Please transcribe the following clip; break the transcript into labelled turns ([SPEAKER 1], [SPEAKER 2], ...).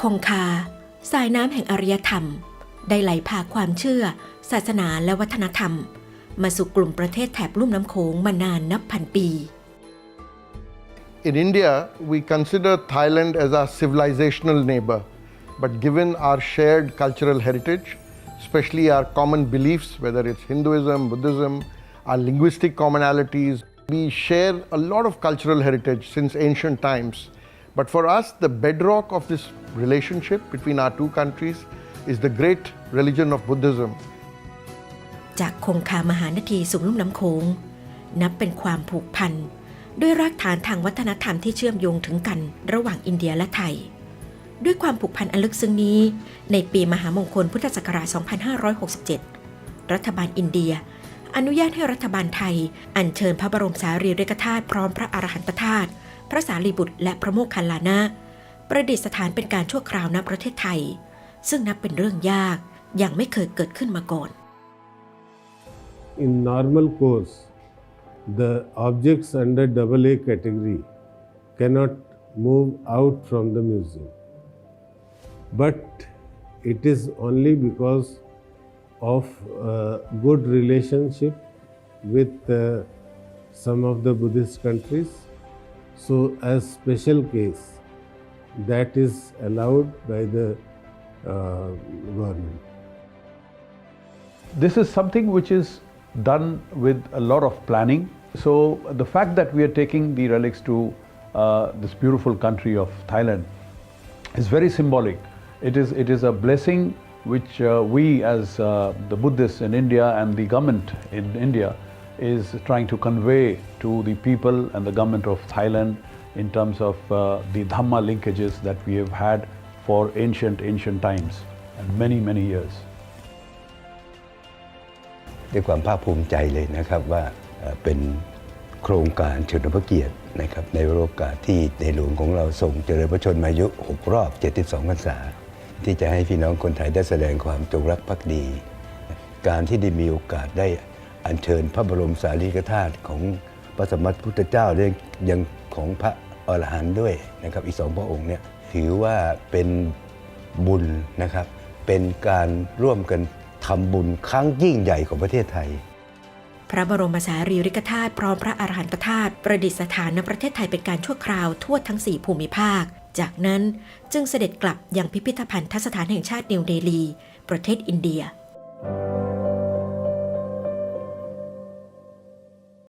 [SPEAKER 1] คงคา สายน้ำแห่งอารยธรรม ได้ไหลพาความเชื่อ ศาสนาและวัฒนธรรม มาสู่กลุ่มประเทศแถบลุ่มน้ำโขงมานานนับพันปี
[SPEAKER 2] In India, we consider Thailand as our civilizational neighbor. But given our shared cultural heritage, especially our common beliefs, whether it's Hinduism, Buddhism, our linguistic commonalities, we share a lot of cultural heritage since ancient times. But for us, the bedrock of this relationship between our two countries is the great religion of Buddhism.
[SPEAKER 1] จากคงคามหานทีสู่ลุ่มน้ำโขงนับเป็นความผูกพันด้วยรากฐานทางวัฒนธรรมที่เชื่อมโยงถึงกันระหว่างอินเดียและไทย ด้วยความผูกพันอันลึกซึ้งนี้ ในปีมหามงคลพุทธศักราช 2567 รัฐบาลอินเดีย อนุญาตให้รัฐบาลไทย อัญเชิญพระบรมสารีริกธาตุพร้อมพระอรหันตธาตุ พระสารีบุตรและพระโมคคัลลานะประดิษฐานเป็นการชั่วคราวณประเทศไทย ซึ่งนับเป็นเรื่องยากย่างไม่เคยเกิดขึ้นมาก่อน
[SPEAKER 3] In normal course, the objects under AA category cannot move out from the museum. But it is only because of uh, good relationship with uh, some of the Buddhist countries. So, as special case, that is allowed by the uh, government.
[SPEAKER 4] This is something which is done with a lot of planning. So the fact that we are taking the relics to uh, this beautiful country of Thailand is very symbolic. It is, it is a blessing which uh, we as uh, the Buddhists in India and the government in India is trying to convey to the people and the government of Thailand in terms of uh, the Dhamma linkages that we have had for ancient, ancient times and many, many years.
[SPEAKER 5] ด้วยความภาคภูมิใจเลยนะครับว่าเป็นโครงการเฉลิมพระเกียรตินะครับในโอกาสที่ในหลวงของเราส่งเจริญพระชนมายุ 6 รอบ 72พรรษา ที่จะให้พี่น้องคนไทยได้แสดงความจงรักภักดี การที่ได้มีโอกาสได้ อัญเชิญพระบรมสารีริกธาตุของพระสมมาสัมพุทธเจ้าและยังของพระอรหันต์ด้วยนะครับอีกสองพระองค์เนี่ยถือว่าเป็นบุญนะครับ เป็นการร่วมกันทำบุญครั้งยิ่งใหญ่ของประเทศไทย
[SPEAKER 1] พระบรมสารีริกธาตุพร้อมพระอรหันตธาตุประดิษฐานณประเทศไทยเป็นการชั่วคราวทั่วทั้ง 4 ภูมิภาค จากนั้นจึงเสด็จกลับยังพิพิธภัณฑ์ทัศถานแห่งชาตินิวเดลี ประเทศอินเดีย